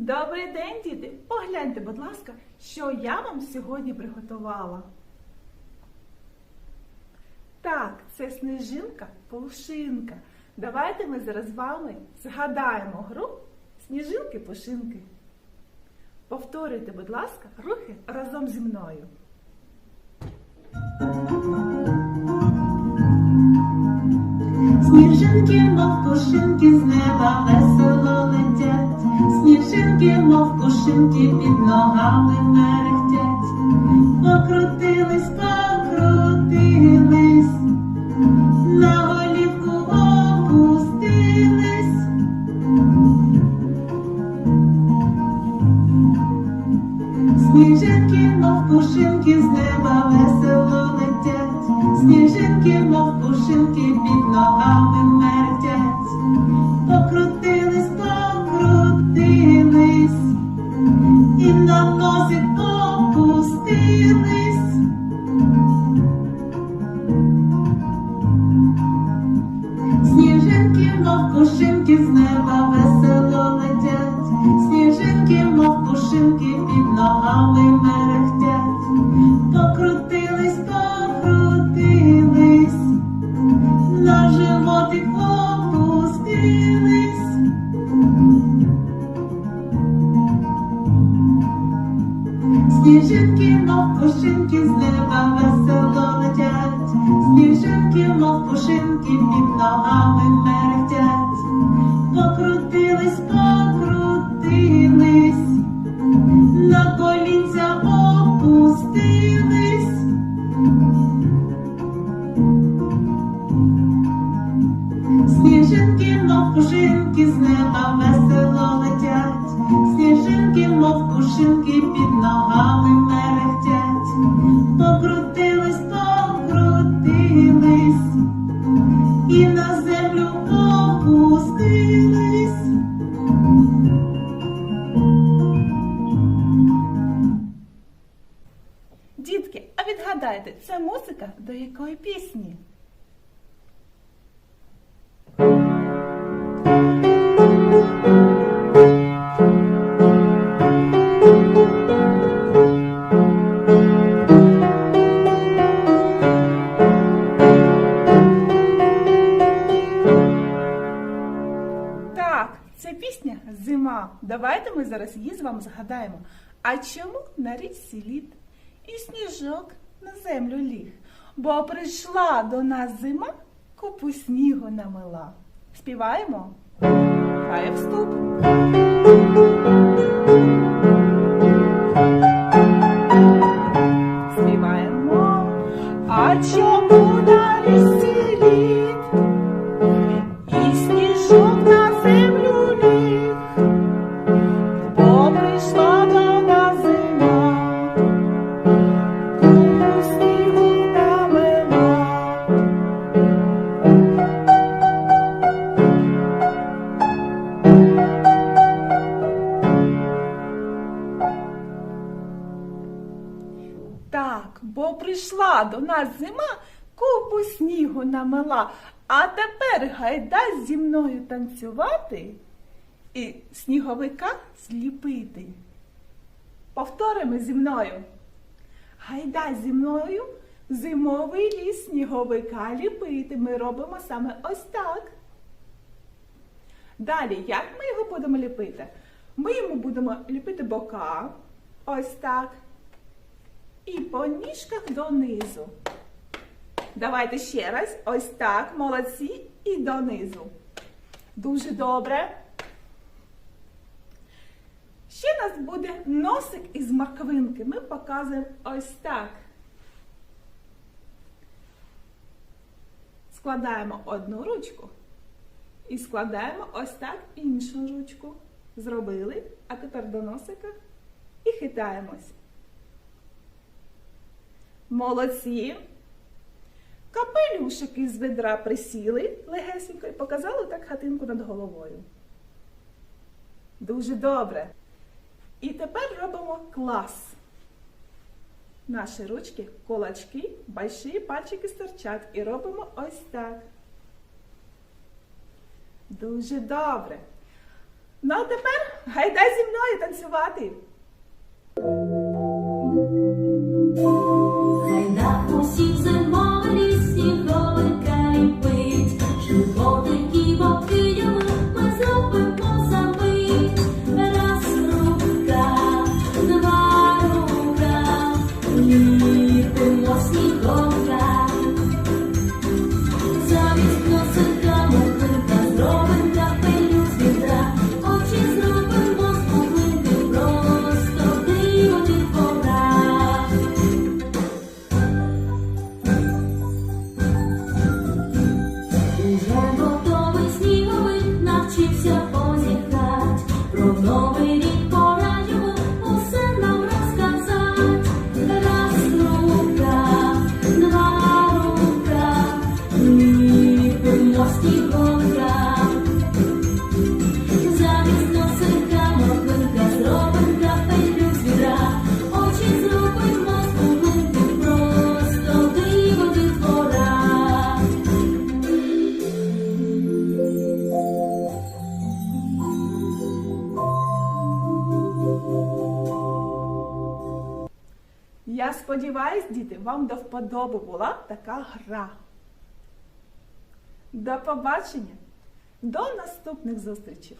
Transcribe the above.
Добрий день, діти! Погляньте, будь ласка, що я вам сьогодні приготувала. Так, це сніжинка пушинка. Давайте ми зараз з вами згадаємо гру сніжинки-пушинки. Повторюйте, будь ласка, рухи разом зі мною. Сніжинки, мов пушинки, з неба летять, сніжинки, мов пушинки, під ногами мерехтять, покрутились, покрутились, на голівку опустились. Сніжинки, мов пушинки, з неба весело летять, сніжинки, мов пушинки, під ногами мерехтять, на животик опустились. Сніжинки, мов пушинки, з неба весело летять, сніжинки, мов пушинки, під ногами сніжинки, мов пушинки, під ногами мерехтять, покрутились, покрутились, і на землю опустились. Дітки, а відгадайте, це музика до якої пісні? Давайте ми зараз її з вами згадаємо. А чому на річці лід і сніжок на землю ліг? Бо прийшла до нас зима, купу снігу намила. Співаємо? Хай вступ. До нас зима, купу снігу намила, а тепер гайда зі мною танцювати і сніговика зліпити. Повторимо зі мною. Гайда зі мною зимовий ліс сніговика ліпити. Ми робимо саме ось так. Далі, як ми його будемо ліпити? Ми йому будемо ліпити бока. Ось так. І по ніжках донизу. Давайте ще раз. Ось так. Молодці. І донизу. Дуже добре. Ще у нас буде носик із морквинки. Ми показуємо ось так. Складаємо одну ручку і складаємо ось так іншу ручку. Зробили, а тепер до носика і хитаємось. Молодці. Капелюшик із ведра присіли легесенько і показали так хатинку над головою. Дуже добре. І тепер робимо клас. Наші ручки, кулачки, больші пальчики стирчать і робимо ось так. Дуже добре. Ну а тепер гайдай зі мною танцювати. Я сподіваюсь, діти, вам до вподоби була така гра. До побачення! До наступних зустрічей!